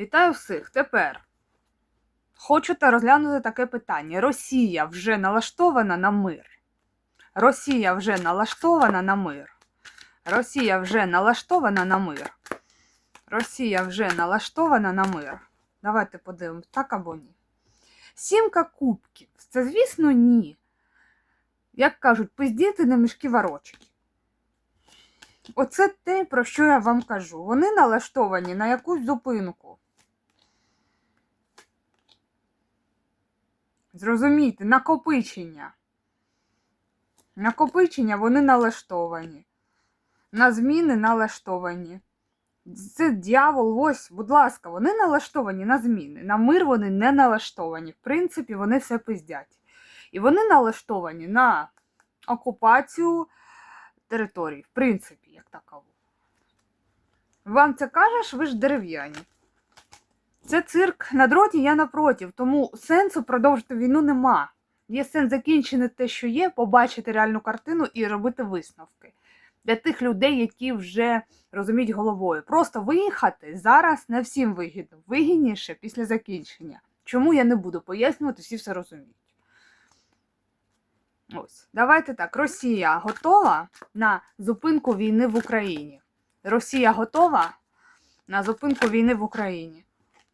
Вітаю всіх. Тепер хочу та розглянути таке питання. Росія вже налаштована на мир. Росія вже налаштована на мир. Росія вже налаштована на мир. Росія вже налаштована на мир. Давайте подивимось, так або ні. Сімка кубків. Це, звісно, ні. Як кажуть, пиздіти на мішки ворочки. Оце те, про що я вам кажу. Вони налаштовані на якусь зупинку. Зрозумійте, накопичення. Накопичення вони налаштовані. На зміни налаштовані. Це дьявол, ось, будь ласка, вони налаштовані на зміни. На мир вони не налаштовані. В принципі, вони все пиздять. І вони налаштовані на окупацію територій, в принципі, як такову. Вам це кажеш, ви ж дерев'яні. Це цирк на дроті, я напротив, тому сенсу продовжити війну нема. Є сенс закінчити те, що є, побачити реальну картину і робити висновки. Для тих людей, які вже розуміють головою. Просто виїхати зараз не всім вигідно. Вигідніше після закінчення. Чому я не буду пояснювати, всі все розуміють. Ось, давайте так. Росія готова на зупинку війни в Україні. Росія готова на зупинку війни в Україні.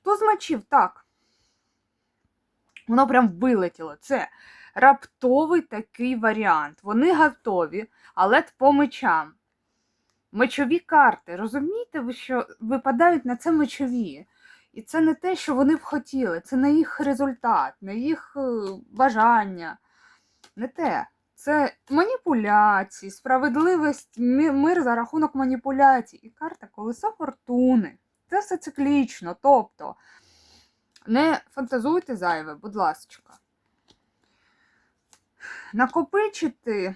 Хто змочив? Так. Воно прям вилетіло. Це раптовий такий варіант. Вони готові, але по мечам. Мечові карти. Розумієте, ви, що випадають на це мечові. І це не те, що вони б хотіли, це не їх результат, не їх е, бажання. Не те. Це маніпуляції, справедливість, мир за рахунок маніпуляцій. І карта колеса фортуни. Це все циклічно. Тобто не фантазуйте зайве, будь ласка. Накопичити,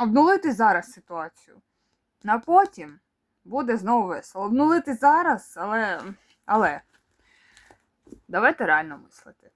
обнулити зараз ситуацію. На потім буде знову весело. Обнулити зараз, але. але. Давайте реально мислити.